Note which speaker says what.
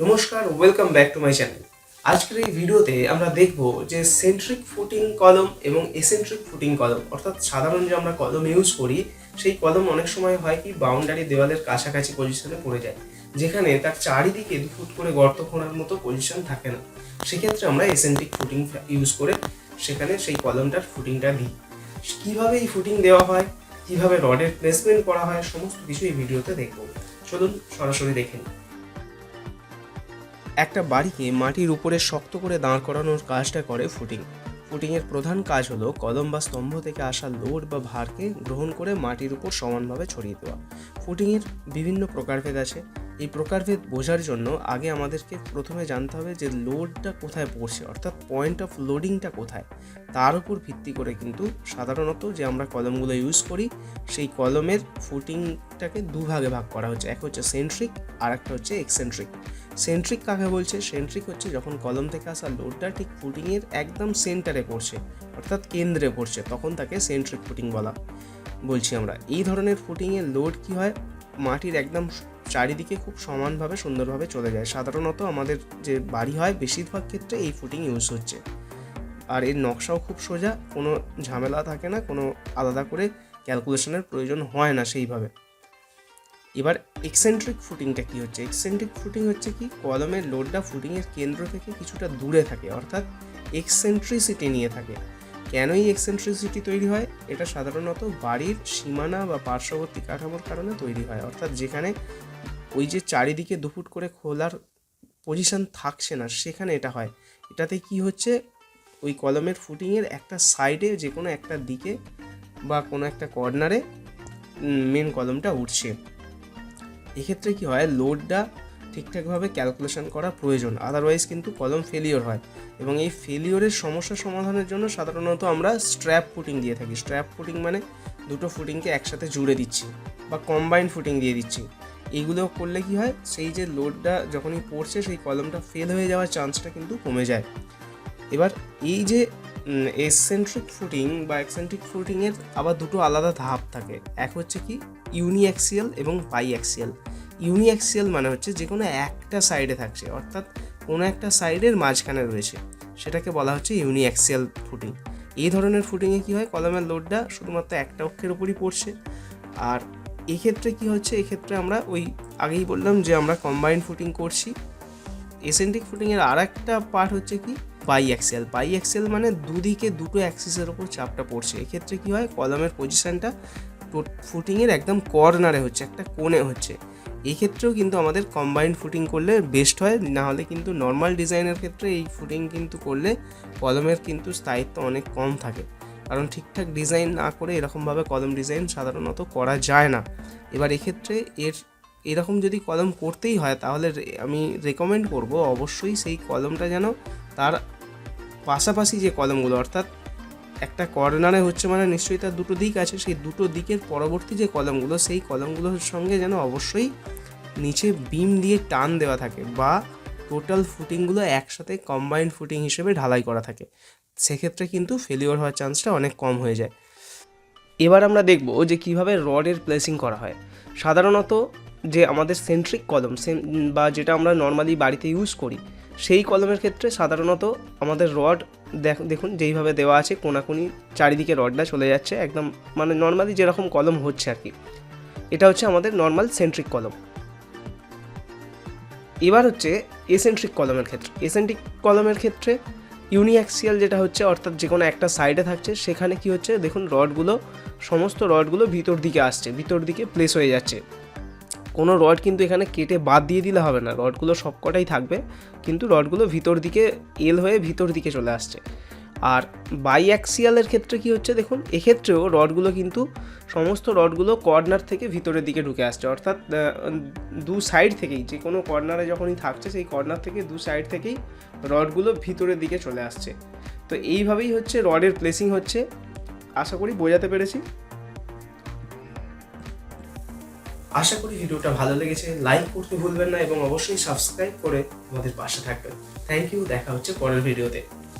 Speaker 1: নমস্কার welcome back to my channel আজকের এই ভিডিওতে আমরা দেখব যে সেন্ট্রিক ফুটিং কলম এবং এসেন্ট্রিক ফুটিং কলম অর্থাৎ সাধারণ যে আমরা কলম ইউজ করি, সেই কলম অনেক সময় হয় কি বাউন্ডারি দেওয়ালের কাছাকাছি পজিশনে পড়ে যায়, যেখানে তার চারিদিকে দু ফুট করে গর্ত খোঁড়ার মতো পজিশন থাকে না। সেক্ষেত্রে আমরা এসেন্ট্রিক ফুটিং ইউজ করে সেখানে সেই কলমটার ফুটিংটা দিই। কীভাবে এই ফুটিং দেওয়া হয়? কীভাবে রডের প্লেসমেন্ট করা হয়? সমস্ত কিছু এই ভিডিওতে দেখব। চলুন সরাসরি দেখে নিই। একটা বাড়িকে মাটির উপরে শক্ত করে দাঁড় করানোর কাজটা করে ফুটিং। ফুটিংয়ের প্রধান কাজ হলো কলম বা স্তম্ভ থেকে আসা লোড বা ভারকে গ্রহণ করে মাটির উপর সমানভাবে ছড়িয়ে দেওয়া। ফুটিংয়ের বিভিন্ন প্রকারভেদ আছে। এই প্রকারভেদ বোঝার জন্য আগে আমাদেরকে প্রথমে জানতে হবে যে লোডটা কোথায় পড়ছে, অর্থাৎ পয়েন্ট অফ লোডিংটা কোথায়। তার উপর ভিত্তি করে কিন্তু সাধারণত যে আমরা কলমগুলো ইউজ করি, সেই কলমের ফুটিংটাকে দুভাগে ভাগ করা হচ্ছে। এক হচ্ছে সেন্ট্রিক আর একটা হচ্ছে এক্সেন্ট্রিক সেন্ট্রিক কাকে বলছে? সেন্ট্রিক হচ্ছে যখন কলম থেকে আসা লোডটা ঠিক ফুটিংয়ের একদম সেন্টারে পড়ছে, অর্থাৎ কেন্দ্রে পড়ছে, তখন তাকে সেন্ট্রিক ফুটিং বলা বলছি আমরা। এই ধরনের ফুটিংয়ের লোড কি হয়? মাটির একদম চারিদিকে খুব সমানভাবে, সুন্দরভাবে চলে যায়। সাধারণত আমাদের যে বাড়ি হয়, বেশিরভাগ ক্ষেত্রে এই ফুটিং ইউজ হচ্ছে। আর এর নকশাও খুব সোজা, কোনো ঝামেলা থাকে না, কোনো আলাদা করে ক্যালকুলেশনের প্রয়োজন হয় না সেইভাবে। এবার এক্সেন্ট্রিক ফুটিংটা কি হচ্ছে? এক্সেন্ট্রিক ফুটিং হচ্ছে কি, কলমের লোডটা ফুটিংয়ের কেন্দ্র থেকে কিছুটা দূরে থাকে, অর্থাৎ এক্সেন্ট্রিসিটি নিয়ে থাকে। কেনই এক্সেন্ট্রিসিটি তৈরি হয়? এটা সাধারণত বাড়ির সীমানা বা পার্শ্ববর্তী কাঠামোর কারণে তৈরি হয়, অর্থাৎ যেখানে ওই যে চারিদিকে দুফুট করে খোলার পজিশন থাকছে না, সেখানে এটা হয়। এটাতে কি হচ্ছে? ওই কলমের ফুটিংয়ের একটা সাইডে যে কোনো একটা দিকে বা কোনো একটা কর্নারে মেন কলমটা উঠছে। এক্ষেত্রে কি হয়? লোডটা ঠিকঠাকভাবে ক্যালকুলেশন করা প্রয়োজন। আদারওয়াইজ কিন্তু কলম ফেলিওর হয়। এবং এই ফেলিওরের সমস্যা সমাধানের জন্য সাধারণত আমরা স্ট্র্যাপ ফুটিং দিয়ে থাকি। স্ট্র্যাপ ফুটিং মানে দুটো ফুটিংকে একসাথে জুড়ে দিচ্ছি বা কম্বাইন্ড ফুটিং দিয়ে দিচ্ছি। এইগুলো করলে কি হয়, সেই যে লোডটা যখনই পড়ছে, সেই কলমটা ফেল হয়ে যাওয়ার চান্সটা কিন্তু কমে যায়। এবার এই যে এসেন্ট্রিক ফুটিং বা এক্সেন্ট্রিক ফুটিংয়ের আবার দুটো আলাদা ধাপ থাকে। এক হচ্ছে কি ইউনিঅ্যাক্সিয়াল এবং পাই অ্যাক্সিয়াল ইউনিঅ্যাক্সিয়াল মানে হচ্ছে যে কোনো একটা সাইডে থাকছে, অর্থাৎ কোনো একটা সাইডের মাঝখানে রয়েছে। সেটাকে বলা হচ্ছে ইউনিঅ্যাক্সিয়াল ফুটিং এই ধরনের ফুটিংয়ে কী হয় কলমের লোডটা শুধুমাত্র একটা অক্ষের উপরই পড়ছে। আর এক্ষেত্রে কি হচ্ছে? এক্ষেত্রে আমরা ওই আগেই বললাম যে আমরা কম্বাইন্ড ফুটিং করছি। এসেন্ট্রিক ফুটিংয়ের আর একটা পার্ট হচ্ছে কি? বাই অ্যাক্সেল বাই অ্যাক্সেল মানে দুদিকে দুটো অ্যাক্সিসের ওপর চাপটা পড়ছে। এক্ষেত্রে কি হয়? কলমের পজিশানটা ফুটিংয়ের একদম কর্নারে হচ্ছে, একটা কোণে হচ্ছে। এক্ষেত্রেও কিন্তু আমাদের কম্বাইন্ড ফুটিং করলে বেস্ট হয়। না হলে কিন্তু নর্মাল ডিজাইনের ক্ষেত্রে এই ফুটিং কিন্তু করলে কলমের কিন্তু স্থায়িত্ব অনেক কম থাকে। কারণ ঠিকঠাক ডিজাইন না করে এরকমভাবে কলম ডিজাইন সাধারণত করা যায় না। এবার এক্ষেত্রে এর, এরকম যদি কলম করতেই হয়, তাহলে আমি রেকমেন্ড করব অবশ্যই সেই কলমটা যেন তার পাশাপাশি যে কলমগুলো অর্থাৎ একটা কর্নারে হচ্ছে মানে নিশ্চয়ই তার দুটো দিক আছে, সেই দুটো দিকের পরবর্তী যে কলমগুলো সেই কলমগুলোর সঙ্গে যেন অবশ্যই নিচে বিম দিয়ে টান দেওয়া থাকে বা টোটাল ফুটিংগুলো একসাথে কম্বাইন্ড ফুটিং হিসেবে ঢালাই করা থাকে। সেক্ষেত্রে কিন্তু ফেলিওর হওয়ার চান্সটা অনেক কম হয়ে যায়। এবার আমরা দেখব যে কীভাবে রডের প্লেসিং করা হয়। সাধারণত যে আমাদের সেন্ট্রিক কলম বা যেটা আমরা নর্মালি বাড়িতে ইউজ করি, সেই কলমের ক্ষেত্রে সাধারণত আমাদের রড দেখুন যেইভাবে দেওয়া আছে কোনাকুনি চারিদিকে রডটা চলে যাচ্ছে, একদম মানে নর্মালি যেরকম কলম হচ্ছে আর কি। এটা হচ্ছে আমাদের নর্মাল সেন্ট্রিক কলম এবার হচ্ছে এসেন্ট্রিক কলমের ক্ষেত্রে এসেন্ট্রিক কলমের ক্ষেত্রে ইউনিঅ্যাক্সিয়াল যেটা হচ্ছে, অর্থাৎ যে কোনো একটা সাইডে থাকছে, সেখানে কি হচ্ছে, দেখুন রডগুলো সমস্ত রডগুলো ভিতর দিকে আসছে, ভিতর দিকে প্লেস হয়ে যাচ্ছে। কোনো রড কিন্তু এখানে কেটে বাদ দিয়ে দিলে হবে না রডগুলো সবকটাই থাকবে, কিন্তু রডগুলো ভিতর দিকে এল হয়ে ভিতর দিকে চলে আসছে। আর বাই অ্যাক্সিয়ালের ক্ষেত্রে কি হচ্ছে দেখুন, এক্ষেত্রেও রডগুলো কিন্তু সমস্ত রডগুলো কর্নার থেকে ভিতরের দিকে ঢুকে আসছে। অর্থাৎ দু সাইড থেকেই, যে কোনো কর্নারে যখনই থাকছে, সেই কর্নার থেকে দু সাইড থেকেই রডগুলো ভিতরের দিকে চলে আসছে। তো এইভাবেই হচ্ছে রডের প্লেসিং হচ্ছে। আশা করি বোঝাতে পেরেছি। আশা করি ভিডিওটা ভালো লেগেছে। লাইক করতে ভুলবেন না এবং অবশ্যই সাবস্ক্রাইব করে আমাদের পাশে থাকবেন। থ্যাংক ইউ দেখা হচ্ছে পরের ভিডিওতে